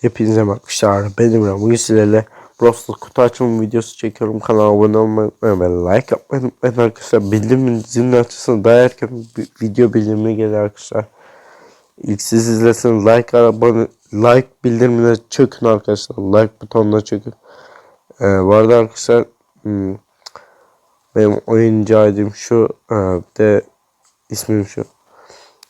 Hepinize merhabalar. Benim Ram. Bugün sizlerle Brawl kutu açma videosu çekiyorum. Kanala abone olmayı unutmayın like yapmayı unutmayın arkadaşlar. Bildirim zilini açırsanız daha erken video bildirimi gelir arkadaşlar. İlk siz izleseniz like abone like bildirimine çökün arkadaşlar. Like butonuna çökün. Ee, bu arada arkadaşlar hmm, benim oyuncu ID'm şu. Ee, de ismim şu.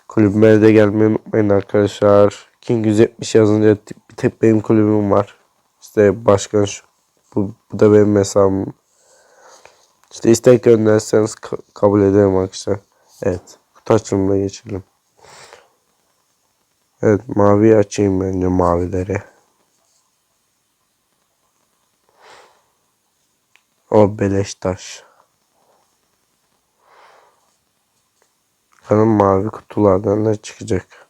Kulübüme de gelmeyi unutmayın arkadaşlar. King 170 yazınca tek benim kulübüm var. İşte başkan şu. Bu, bu da benim hesabım. İşte istek gönderirseniz ka- kabul ederim arkadaşlar. Evet. Kutu açılımına geçelim. Evet mavi açayım bence mavileri. O beleş taş. Bakalım mavi kutulardan ne çıkacak.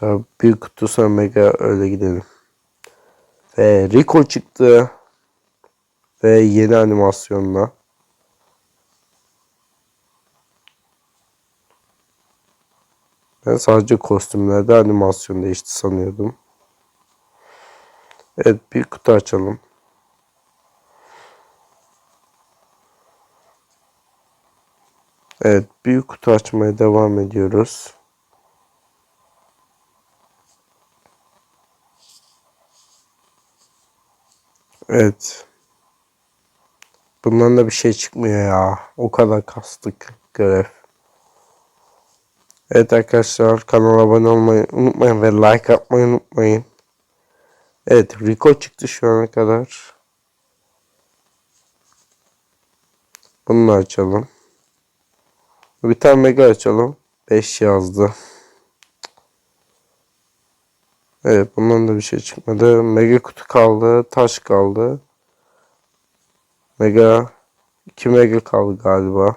Tabii bir kutu sonra mega öyle gidelim. Ve Rico çıktı. Ve yeni animasyonla. Ben sadece kostümlerde animasyon değişti sanıyordum. Evet bir kutu açalım. Evet büyük kutu açmaya devam ediyoruz. Evet. Bundan da bir şey çıkmıyor ya. O kadar kastık görev. Evet arkadaşlar kanala abone olmayı unutmayın ve like atmayı unutmayın. Evet Rico çıktı şu ana kadar. Bunu açalım. Bir tane mega açalım. 5 yazdı. Evet bundan da bir şey çıkmadı. Mega kutu kaldı. Taş kaldı. Mega. 2 mega kaldı galiba.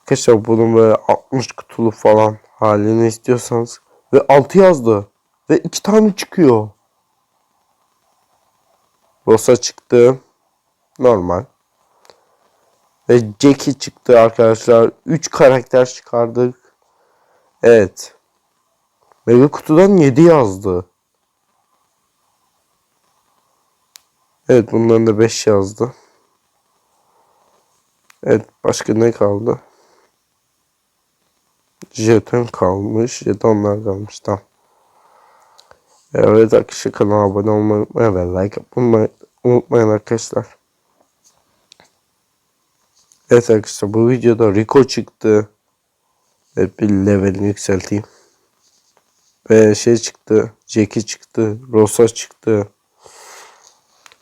Arkadaşlar bunun böyle 60 kutulu falan halini istiyorsanız. Ve 6 yazdı. Ve 2 tane çıkıyor. Rosa çıktı. Normal. Ve Jackie çıktı arkadaşlar. 3 karakter çıkardık. Evet. Mega kutudan 7 yazdı. Evet bundan da 5 yazdı. Evet başka ne kaldı? Jeton kalmış. Jetonlar kalmış. Tamam. Evet arkadaşlar kanala abone olmayı unutmayın ve like yapmayı unutmayın arkadaşlar. Evet arkadaşlar bu videoda Rico çıktı. Evet bir levelini yükselteyim. Ve şey çıktı. Jackie çıktı. Rosa çıktı.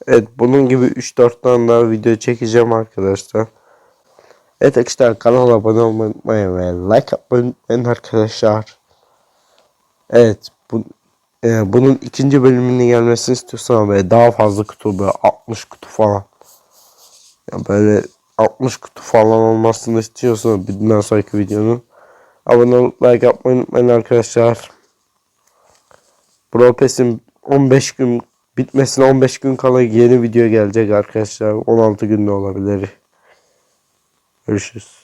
Evet bunun gibi 3-4 tane daha video çekeceğim arkadaşlar. Evet arkadaşlar kanala abone olmayı unutmayın ve like yapmayı unutmayın arkadaşlar. Evet bu, e, bunun ikinci bölümünün gelmesini istiyorsan ve daha fazla kutu böyle 60 kutu falan. Ya böyle 60 kutu falan olmasını istiyorsan bundan sonraki videonun abone olup like yapmayı unutmayın arkadaşlar. Brawl Pass'in 15 gün bitmesine 15 gün kala yeni video gelecek arkadaşlar. 16 günde olabilir. Görüşürüz.